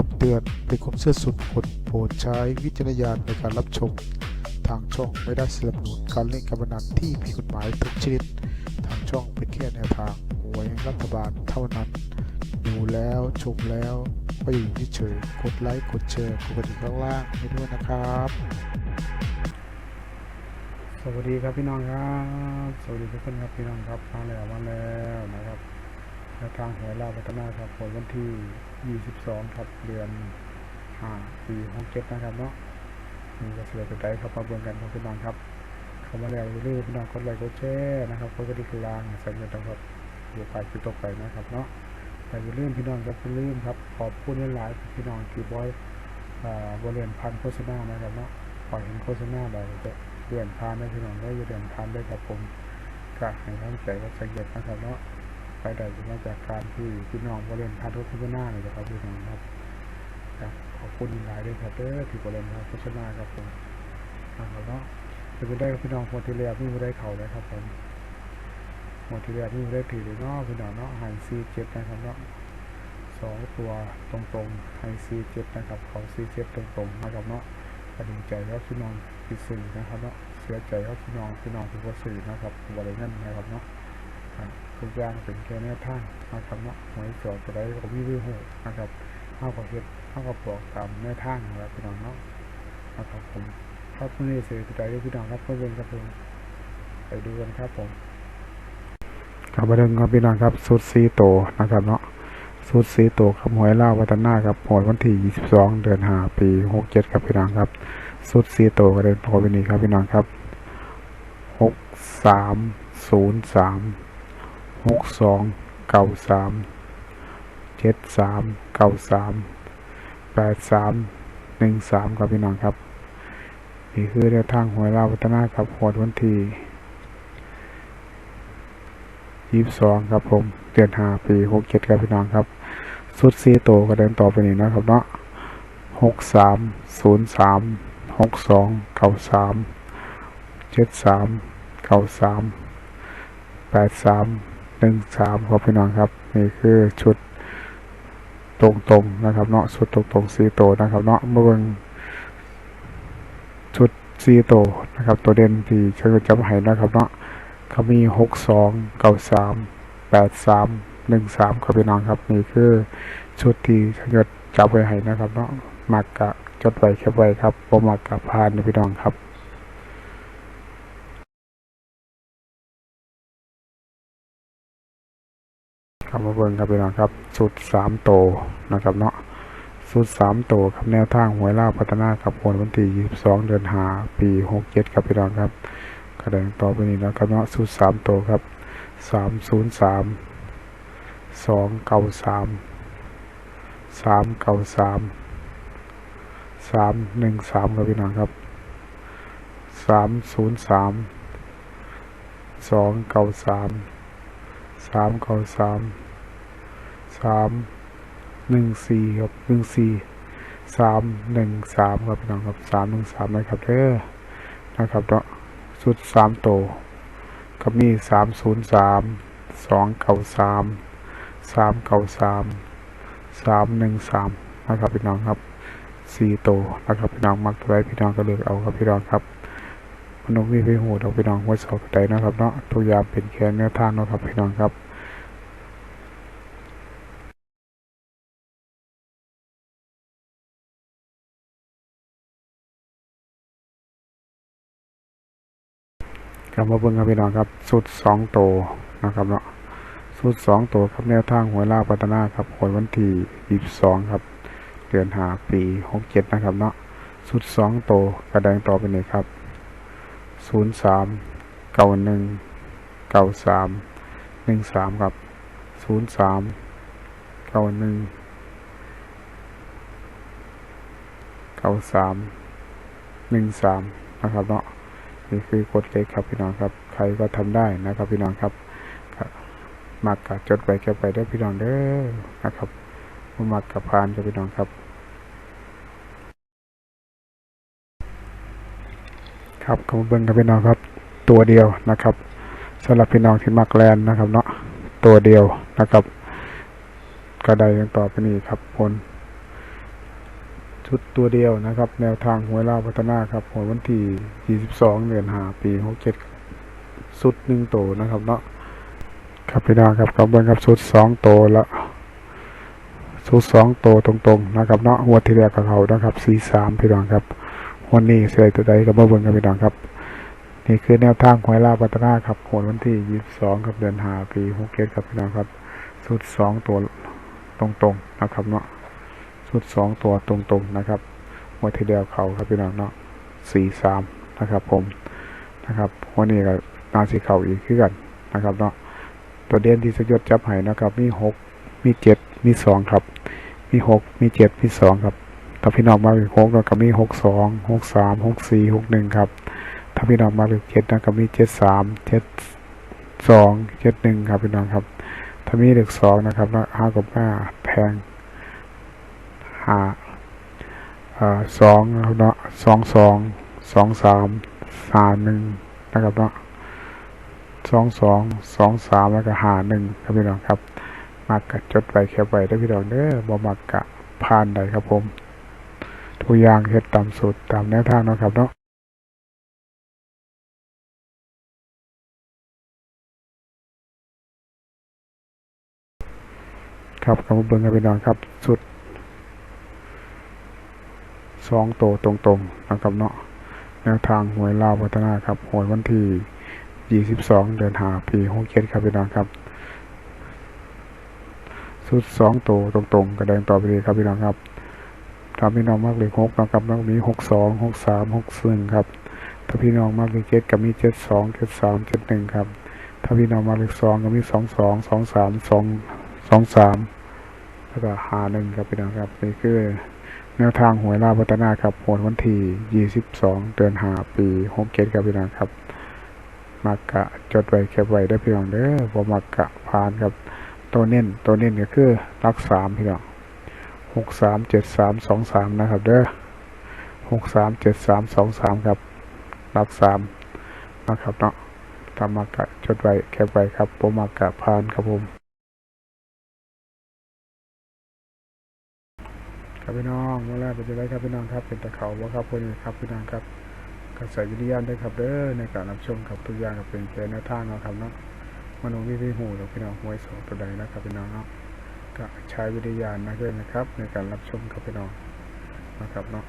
คำเตือนเป็นความเชื่อส่วนบุคคลโปรดใช้วิจารณญาณในการรับชม ทางช่องไม่ได้สนับสนุนการเล่นการพนันที่ผิดกฎหมายทุกชนิด ทางช่องเป็นแค่แนวทางหวยรัฐบาลเท่านั้น ดูแล้วชมแล้วก็อยู่เฉยกดไลค์กดแชร์กดกระดิ่งข้างล่างให้ด้วยนะครับ สวัสดีครับพี่น้องครับ สวัสดีทุกคนครับพี่น้องครับมาแล้วมาแล้วนะครับ แนวทางหวยลาวัฒนาครับผลวันที่ 22 ครับ เดือน5ปี67นะครับเนาะนี่ก็เสือตัวใจครับมาเบิ่งกันครับพี่น้องครับเข้ามาแล้วอย่าลืมพี่น้องกดไลค์กดแชร์นะครับกดกระดิ่งข้างล่างสั่นกันนะครับอยู่ไปคือตกไปนะครับเนาะแต่อย่าลืมพี่น้องครับอย่าลืมครับ ขอบคุณหลายๆพี่น้องที่บอยอ่าบริเวณพันโฆษณานะครับเนาะปล่อยเห็นโฆษณาได้จะเดือนทานได้พี่น้องได้เดือนทานได้ครับผมก็ให้ตั้งใจว่าสังเกตนะครับเนาะ ไปได้มาจากการที่พี่น้องบริเวณทานทุกโฆษณาเลยนะครับพี่น้องครับครับขอบคุณหลายด้วยครับเด้อที่บริเวณทานโฆษณาครับผมนะครับเนาะจะไปได้กับพี่น้องคนที่เรียกนี่ไม่ได้เข่าเลยครับผมหมดที่เรียกนี่ไม่ได้ถือเลยเนาะพี่น้องเนาะไฮซีเจ็ดนะครับเนาะสองตัวตรงๆไฮซีเจ็ดนะครับเขาซีเจ็ดตรงๆนะครับเนาะก็ดีใจครับพี่น้องที่สื่อนะครับเนาะเสียใจครับพี่น้องพี่น้องที่ว่าสื่อนะครับบริเงินนะครับเนาะ ทุกอย่างเป็นแค่แม่ท่านเอาคำว่าหวยสอดจะได้กับวิวิโหนะครับเอากับเห็ดเอากับบอกตามแม่ท่านนะครับพี่น้องเนาะนะครับผมครับเมื่อสื่อใจพี่น้องครับเพื่อนกรับผมไปดูกันครับผมครับประเด็นครับพี่น้องครับสุดซีโตนะครับเนาะสุดซีโตครับหวยเล่าวัฒนาครับหวยวันที่ 22 เดือนหาปี67ครับพี่น้องครับสุดซีโตกระเด็นพอไปนี้ครับพี่น้องครับ 6303 หกสองเก้าสามเจ็ดสามเก้าสามแปดสามหนึ่งสามครับพี่น้องครับ นี่คือแนวทางหวยลาวพัฒนาครับหวดวันที่ยี่สิบสองครับผมเดือนห้าปีหกเจ็ดครับพี่น้องครับ สุดซีโตก็เดินต่อไปนี้นะครับเนาะหกสามศูนย์สามหกสองเก้าสามเจ็ดสามเก้าสามแปดสาม หนึ่งสามครับพี่น้องครับ นี่คือชุดตรงๆนะครับเนาะชุดตรงๆสีโตนะครับเนาะเมื่องชุดสีโตนะครับ ตัวเด่นที่เชิญจำให้นะครับเนาะเขามีหกสองเก้าสามแปดสามหนึ่งสามครับพี่น้องครับ นี่คือชุดที่เชิญจับไว้ให้นะครับเนาะมักกะจดไว้แคปไว้ครับผมมักกับพานพี่น้องครับ เบิ่งครับพี่น้องครับสุดสามโตนะครับเนาะสุดสามโตครับแนวทางหวยล่าพัฒนาครับวันวันที่ยี่สิบสองเดือนหาปีหกเจ็ดครับพี่น้องครับกระแดงต่อไปนี้นะครับเนาะสุดสามโตครับสามศูนย์สามสองเก้าสามสามเก้าสามสามหนึ่งสามครับพี่น้องครับสามศูนย์สามสองเก้าสามสามเก้าสาม สามหนึ่งสี่ครับหนึ่งสี่สามหนึ่งสามครับพี่น้องครับสามหนึ่งสามนะครับเด้อนะครับเนาะสุดสามโตกับนี่สามศูนย์สามสองเก้าสามสามเก้าสามสามหนึ่งสามนะครับพี่น้องครับสี่โตนะครับพี่น้องมักตัวใดพี่น้องก็เลือกเอาครับพี่น้องครับมนุษย์มีพี่หูเราพี่น้องไว้สอบใดนะครับเนาะทุกอย่างเป็นแค่แนวทางเนะครับพี่น้องครับ กลับมาเบิ่งครับพี่น้องครับสุดสองโตนะครับเนาะสุดสองโตครับแนวทางหวล่าพัฒนาครับหวยวันที่ยี่สิบสองครับ เดือนหาปีหกเจ็ดนะครับเนาะสุดสองโตกระแดงต่อไปนี้ครับศูนย์สามเก้าหนึ่งเก้าสามหนึ่งสามครับศูนย์สามเก้าหนึ่งเก้าสามหนึ่งสามนะครับเนาะ นี่คือกฎเล็กครับพี่น้องครับ ใครก็ทำได้นะครับพี่น้องครับครับมากกับจดไปแค่ไปได้พี่น้องเด้อนะครับผู้มักกับพานครับพี่น้องครับ ครับขอบเบิ้งครับพี่น้องครับ ตัวเดียวนะครับสำหรับพี่น้องที่มักแลนนะครับเนาะตัวเดียวนะครับ ก็ได้ยังต่อไปนี้ครับผล ชุดตัวเดียวนะครับ แนวทางหวยลาวพัฒนาครับหวยวันที่ 22 เดือน5ปี 67 สุดหนึ่งโตนะครับเนาะครับพี่น้องครับกับเบิ้งครับสุดสองโตละสุดสองโตตรงๆนะครับเนาะหัวที่แรกกับเขานะครับ43พี่น้องครับวันนี้เสียตัวใดกับเบิ้งครับพี่น้องครับ นี่คือแนวทางหวยลาวพัฒนาครับหวยวันที่ 22 ครับเดือน5ปี 67 ครับพี่น้องครับสุดสองตัวตรงๆนะครับเนาะ สุดสองตัวตรงๆนะครับหัวทีเดียวเขาครับพี่น้องเนาะสี่สามนะครับ ผมนะครับวันนี้ก็นาสีเขาอีกคือกันนะครับเนาะตัวเด่นที่สยดจับไห้นะครับ มีหกมีเจ็ดมีสองครับ มีหกมีเจ็ดมีสองครับถ้าพี่น้องมาเป็นหกแล้วก็มีหกสองหกสามหกสี่หกหนึ่งครับ ถ้าพี่น้องมาเป็นเจ็ดนะก็มีเจ็ดสามเจ็ดสองเจ็ดหนึ่งครับพี่น้องครับ ถ้ามีเลขสองนะครับล้วห้ากับห้าแพง หาสองนะครับเนาะสองสองสองสามสามหนึ่งนะครับเนาะสองสองสองสามแล้วก็หาหนึ่งครับพี่น้องครับมักกะจดไว้แคปไว้ได้พี่น้องเด้อบ่มักกะผ่านใดครับผมทุกอย่างเฮ็ดตามสูตรตามแนวทางเนาะครับเนาะครับกำลังเบิ่งครับพี่น้องครับสุด สองโตวตรงๆนะครับเนาะแนวทางหวยลาวพัฒนาครับหวยวันที่ 22 เดือนหาปี67ครับพี่น้องครับสุดสองโตวตรงๆกระแดงต่อไปเลยครับพี่น้องครับถ้าพี่น้องมากเลยหกนะครับแล้วมีหกสองหกสามหกซึ่งครับถ้าพี่น้องมากเลยเจ็ดก็มีเจ็ดสองเจ็ดสามเจ็ดหนึ่งครับถ้าพี่น้องมากเลยสองก็มีสองสองสองสามสองสองสามแล้วก็หาหนึ่งครับพี่น้องครับนี่คือ แนวทางหวยลาวพัฒนาครับหวยวันที่ 22 เดือนหาปี67ครับพี่น้องครับ มักกะจดไว้แคปไว้ได้พี่น้องเด้อบ่มักกะผ่านครับ ตัวเน้นตัวเน้นก็คือรักสามพี่น้อง6 3 7 3 2 3นะครับ เด้อ6 3 7 3 2 3ครับรักสามนะครับเนาะตามมักกะจดไว้แคปไว้ครับบ่มักกะผ่านครับผม ครับพี่น้องเมื่อแรกเป็นจะได้ครับพี่น้องครับเป็นตะเขาบ่ครับคนนี้ครับพี่น้องครับกระใส่วิทยาณด้ครับเด้อในการรับชมครับทุกอย่างครับเป็นแค่แนวทางเนาะครับเนาะมโนวิธีหูหรอกพี่น้องหวยสองตัวใดนะครับพี่น้องเนาะก็ใช้วิทยาณนะด้วยนะครับ ในการรับชมครับพี่น้องนะครับเนาะ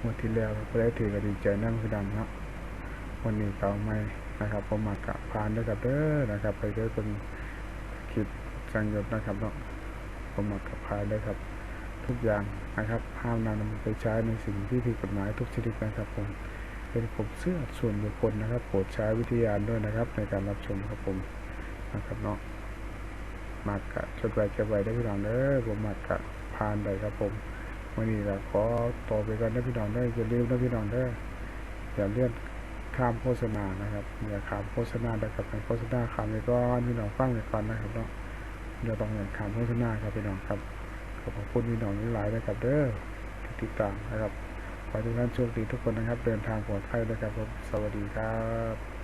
งวดที่แล้วก็ได้ถือก็ดีใจนั่งพี่น้องเนาะวันนี้ก็เอาไม่นะครับผมมากะพานด้วยครับเด้อนะครับ ไปด้วยเป็นคิดสังยศนะครับเนาะผมมากะพานด้วยครับ ทุกอย่างนะครับห้ามนำไปใช้ในสิ่งที่ผิดกฎหมายทุกชนิดนะครับผมเป็นผมเสื้อส่วนบุคคลนะครับโปรดใช้วิทยาณด้วยนะครับ ในการรับชมครับผมนะครับเนาะมากกะจดไว้เก็บไว้ได้พี่น้องเด้อผมมากกะพานใดครับผมวันนี้ก็ขอต่อไปกันนะพี่น้องได้อย่าลืมนะพี่น้องเด้ออย่าเลื่อนข้ามโฆษณานะครับอย่าข้ามโฆษณานะครับในโฆษณาข้ามไปก่อนพี่น้องฟังไปก่อนนะครับเนาะอย่าต้องอย่าข้ามโฆษณาครับพี่น้องครับ ขอบคุณพี่น้องหลายนะครับเด้อที่ติดตามนะครับขอให้ทุกท่านโชคดีทุกคนนะครับ เดินทางปลอดภัยนะครับผมสวัสดีครับ